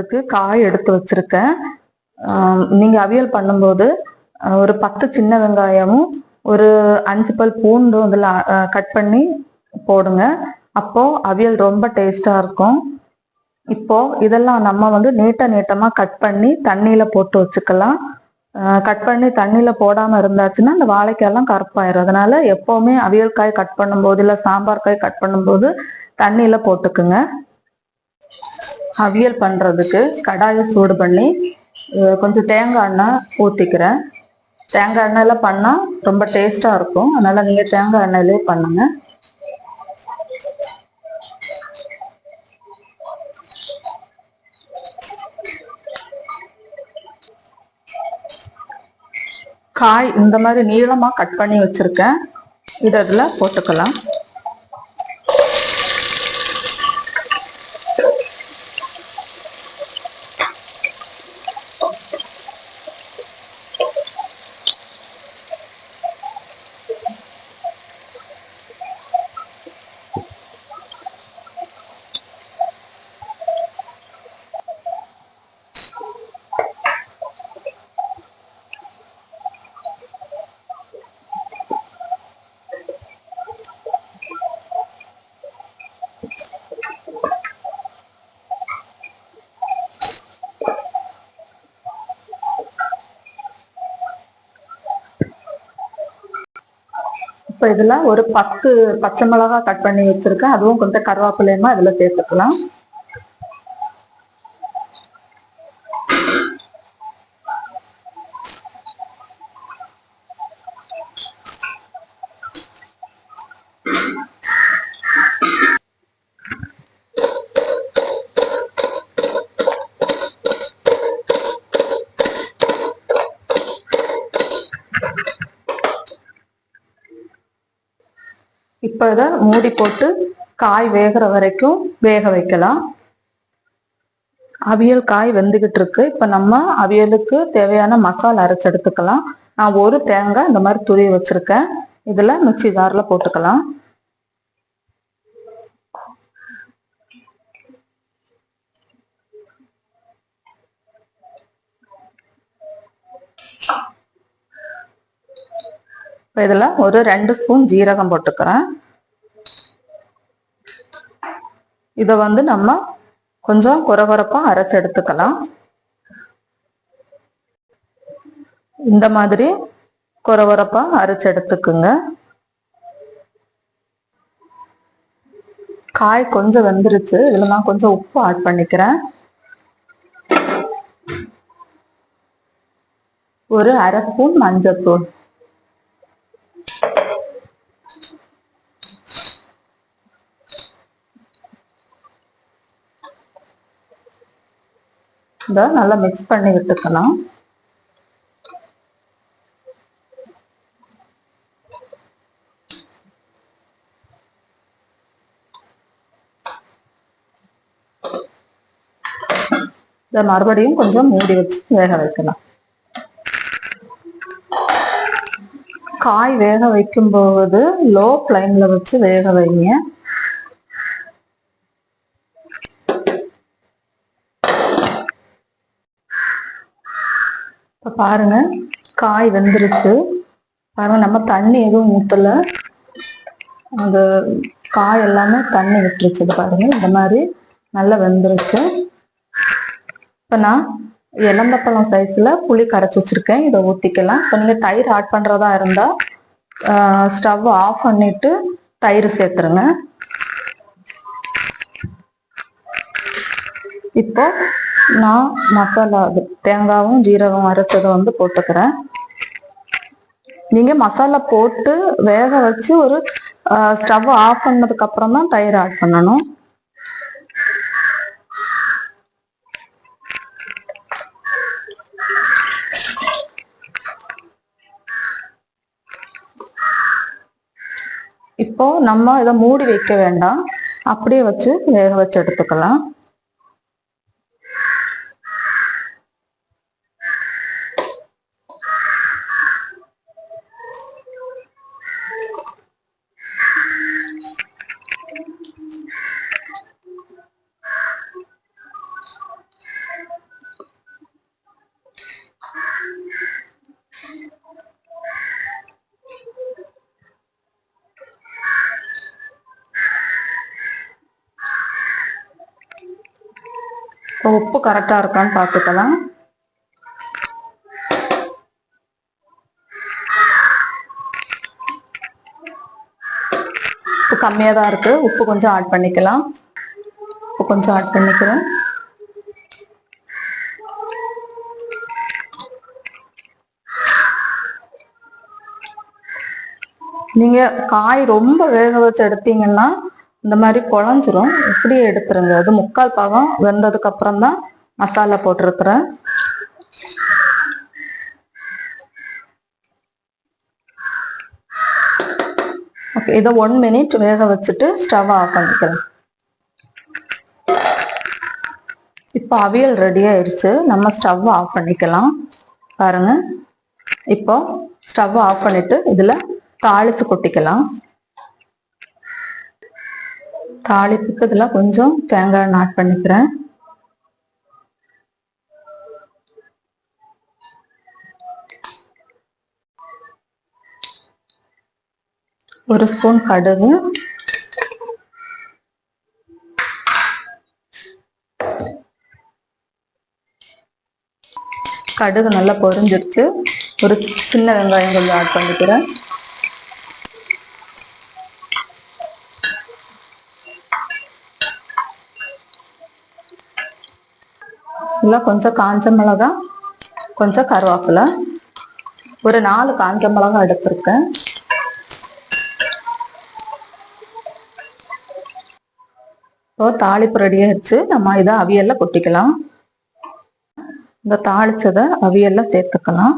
பண்ணுறதுக்கு காய் எடுத்து வச்சிருக்கேன். நீங்கள் அவியல் பண்ணும்போது ஒரு பத்து சின்ன வெங்காயமும் ஒரு அஞ்சு பல் பூண்டும் இதில் கட் பண்ணி போடுங்க. அப்போது அவியல் ரொம்ப டேஸ்ட்டாக இருக்கும். இப்போது இதெல்லாம் நம்ம வந்து நீட்ட நீட்டமாக கட் பண்ணி தண்ணியில் போட்டு வச்சுக்கலாம். கட் பண்ணி தண்ணியில் போடாமல் இருந்தாச்சுன்னா அந்த வாழைக்காயெல்லாம் கருப்பாயிரும். அதனால் எப்போவுமே அவியல் காய் கட் பண்ணும்போது இல்லை சாம்பார் காய் கட் பண்ணும்போது தண்ணியில் போட்டுக்குங்க. அவியல் பண்ணுறதுக்கு கடாயை சூடு பண்ணி கொஞ்சம் தேங்காய் எண்ணெய் ஊற்றிக்கிறேன் தேங்காய் எண்ணெயில பண்ணால் ரொம்ப டேஸ்ட்டாக இருக்கும். அதனால் நீங்கள் தேங்காய் எண்ணெயிலே பண்ணுங்க. காய் இந்த மாதிரி நீளமாக கட் பண்ணி வச்சுருக்கேன். இதை இதில் போட்டுக்கலாம். இப்போ இதுல ஒரு பத்து பச்சை மிளகா கட் பண்ணி வச்சிருக்கேன். அதுவும் கொஞ்சம் கருவேப்பிலையுமா இதுல சேர்த்துக்கலாம். இப்போ இதை மூடி போட்டு காய் வேகிற வரைக்கும் வேக வைக்கலாம். அவியல் காய் வெந்துகிட்டு இருக்கு. இப்போ நம்ம அவியலுக்கு தேவையான மசாலா அரைச்சு எடுத்துக்கலாம். நான் ஒரு தேங்காய் இந்த மாதிரி துருவி வச்சிருக்கேன். இதுல மிக்சி ஜாரில் போட்டுக்கலாம். இப்போ இதில் ஒரு ரெண்டு ஸ்பூன் ஜீரகம் போட்டுக்கிறேன். இதை வந்து நம்ம கொஞ்சம் குறகுறப்பாக அரைச்சி எடுத்துக்கலாம். இந்த மாதிரி குறகுறப்பா அரைச்சி எடுத்துக்குங்க. காய் கொஞ்சம் வெந்துருச்சு. இதில் நான் கொஞ்சம் உப்பு ஆட் பண்ணிக்கிறேன். ஒரு அரை ஸ்பூன் மஞ்சத்தூள். இதை நல்லா மிக்ஸ் பண்ணி விட்டுக்கலாம். இதை மறுபடியும் கொஞ்சம் மூடி வச்சு வேக வைக்கலாம். காய் வேக வைக்கும் போது லோ ஃப்ளைமில் வச்சு வேக வைங்க. இப்போ பாருங்க காய் வெந்துருச்சு. பாருங்க நம்ம தண்ணி எதுவும் ஊற்றல அந்த காய் எல்லாமே தண்ணி விட்டுருச்சு. இது பாருங்க இந்த மாதிரி நல்லா வெந்துருச்சு. இப்போ நான் இளந்தப்பழம் சைஸில் புளி கரைச்சி வச்சிருக்கேன். இதை ஊற்றிக்கலாம் இப்போ நீங்கள் தயிர் ஆட் பண்ணுறதா இருந்தால் ஸ்டவ் ஆஃப் பண்ணிட்டு தயிர் சேர்த்துருங்க. இப்போ நான் மசாலா இது தேங்காவும் ஜீரகம் அரைச்சதை வந்து போட்டுக்கிறேன். நீங்க மசாலா போட்டு வேக வச்சு ஒரு ஸ்டவ் ஆஃப் பண்ணதுக்கு அப்புறம் தான் தயிர் ஆட் பண்ணணும். இப்போ நம்ம இதை மூடி வைக்க வேண்டாம். அப்படியே வச்சு வேக வச்சு எடுத்துக்கலாம். இப்போ உப்பு கரெக்டாக இருக்கான்னு பார்த்துக்கலாம். உப்பு கம்மியாக தான் இருக்குது உப்பு கொஞ்சம் ஆட் பண்ணிக்கலாம். உப்பு கொஞ்சம் ஆட் பண்ணிக்கிறேன். நீங்கள் காய் ரொம்ப வேக வச்சு எடுத்தீங்கன்னா இந்த மாதிரி குழஞ்சிரும். இப்படியே எடுத்துருங்க. அது முக்கால் பாகம் வெந்ததுக்கு அப்புறம் தான் மசாலா போட்டிருக்கிறேன். ஓகே இதை ஒன் மினிட் வேக வச்சுட்டு ஸ்டவ் ஆஃப் பண்ணிக்கிறேன். இப்போ அவியல் ரெடி ஆயிடுச்சு நம்ம ஸ்டவ் ஆஃப் பண்ணிக்கலாம். பாருங்க. இப்போ ஸ்டவ் ஆஃப் பண்ணிட்டு இதில் தாளிச்சு கொட்டிக்கலாம். தாளிப்புக்கு இதில் கொஞ்சம் தேங்காய் நாட் ஆட் பண்ணிக்கிறேன். ஒரு ஸ்பூன் கடுகு. கடுகு நல்லா பொரிஞ்சிருச்சு. ஒரு சின்ன வெங்காயம் கொஞ்சம் ஆட் பண்ணிக்கிறேன். இல்லை கொஞ்சம் காஞ்ச மிளகா கொஞ்சம் கருவேப்பிலை. ஒரு நாலு காஞ்ச மிளகா எடுத்திருக்கேன். இப்போ தாளிப்பு ரெடியாக வச்சு நம்ம இதை அவியல்ல கொட்டிக்கலாம். இந்த தாளிச்சதை அவியல்ல சேர்த்துக்கலாம்.